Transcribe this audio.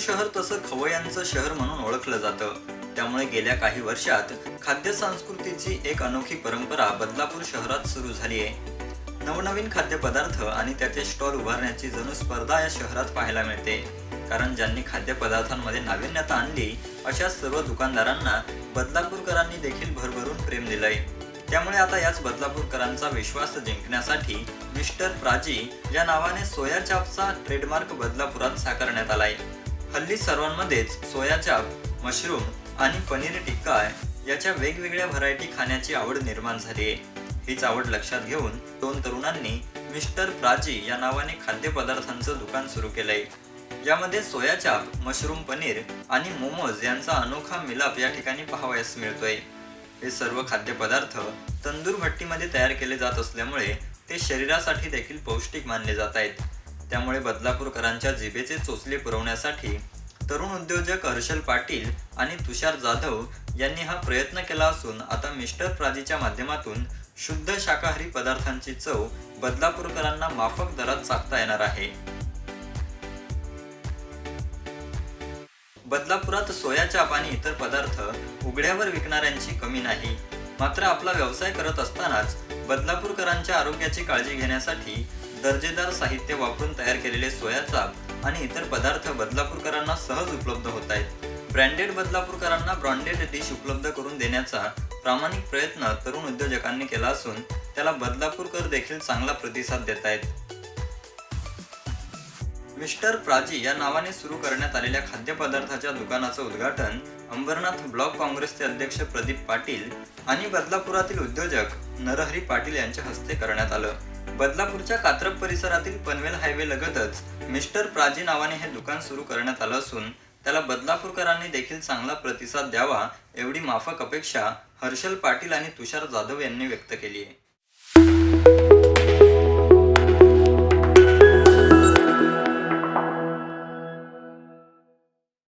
शहर तसं खवयांचं शहर म्हणून ओळखलं जातं. त्यामुळे गेल्या काही वर्षात खाद्य संस्कृतीची एक अनोखी परंपरा बदलापूर शहरात सुरू झाली आहे. नवनवीन खाद्यपदार्थ आणि त्याचे स्टॉल उभारण्याची जणू स्पर्धा या शहरात पाहायला मिळते. कारण ज्यांनी खाद्यपदार्थांमध्ये नाविन्यता आणली अशा सर्व दुकानदारांना बदलापूरकरांनी देखील भरभरून प्रेम दिलंय. त्यामुळे आता याच बदलापूरकरांचा विश्वास जिंकण्यासाठी मिस्टर प्राजी या नावाने सोया चापचा ट्रेडमार्क बदलापुरात साकारण्यात आलाय. हल्ली सर्वांमध्येच सोया चाप मशरूम आणि पनीर टिक्का याच्या वेगवेगळ्या व्हरायटी खाण्याची आवड निर्माण झाली आहे. हीच आवड लक्षात घेऊन दोन तरुणांनी मिस्टर प्राजी या नावाने खाद्यपदार्थांचं दुकान सुरू केलंय. यामध्ये सोया चाप मशरूम पनीर आणि मोमोज यांचा अनोखा मिलाप या ठिकाणी पाहावयास मिळतोय. हे सर्व खाद्यपदार्थ तंदूर भट्टीमध्ये तयार केले जात असल्यामुळे ते शरीरासाठी देखील पौष्टिक मानले जात आहेत. त्यामुळे बदलापूरकरांच्या जिभेचे चोचले पुरवण्यासाठी तरुण उद्योजक हर्षल पाटील आणि तुषार जाधव यांनी हा प्रयत्न केला असून आता मिस्टर प्राजीच्या माध्यमातून शुद्ध शाकाहारी पदार्थांची चव बदलापूरकरांना माफक दरात चाकता येणार आहे. बदलापुरात सोया आणि इतर पदार्थ उघड्यावर विकणाऱ्यांची कमी नाही. मात्र आपला व्यवसाय करत असतानाच बदलापूरकरांच्या आरोग्याची काळजी घेण्यासाठी दर्जेदार साहित्य वापरून तयार केलेले सोया चाप आणि इतर पदार्थ बदलापूरकरांना सहज उपलब्ध होत आहेत. ब्रँडेड बदलापूरकरांना ब्रँडेड डिश उपलब्ध करून देण्याचा प्रामाणिक प्रयत्न तरुण उद्योजकांनी केला असून त्याला बदलापूरकर देखील चांगला प्रतिसाद देत आहेत. मिस्टर प्राजी या नावाने सुरू करण्यात आलेल्या खाद्यपदार्थाच्या दुकानाचं उद्घाटन अंबरनाथ ब्लॉक काँग्रेसचे अध्यक्ष प्रदीप पाटील आणि बदलापुरातील उद्योजक नरहरी पाटील यांच्या हस्ते करण्यात आलं. बदलापूरच्या कात्रप परिसरातील पनवेल हायवे लगतच मिस्टर प्राजी नावाने हे दुकान सुरू करण्यात आलं असून त्याला बदलापूरकरांनी देखील चांगला प्रतिसाद द्यावा एवढी माफक अपेक्षा हर्षल पाटील आणि तुषार जाधव यांनी व्यक्त केली आहे.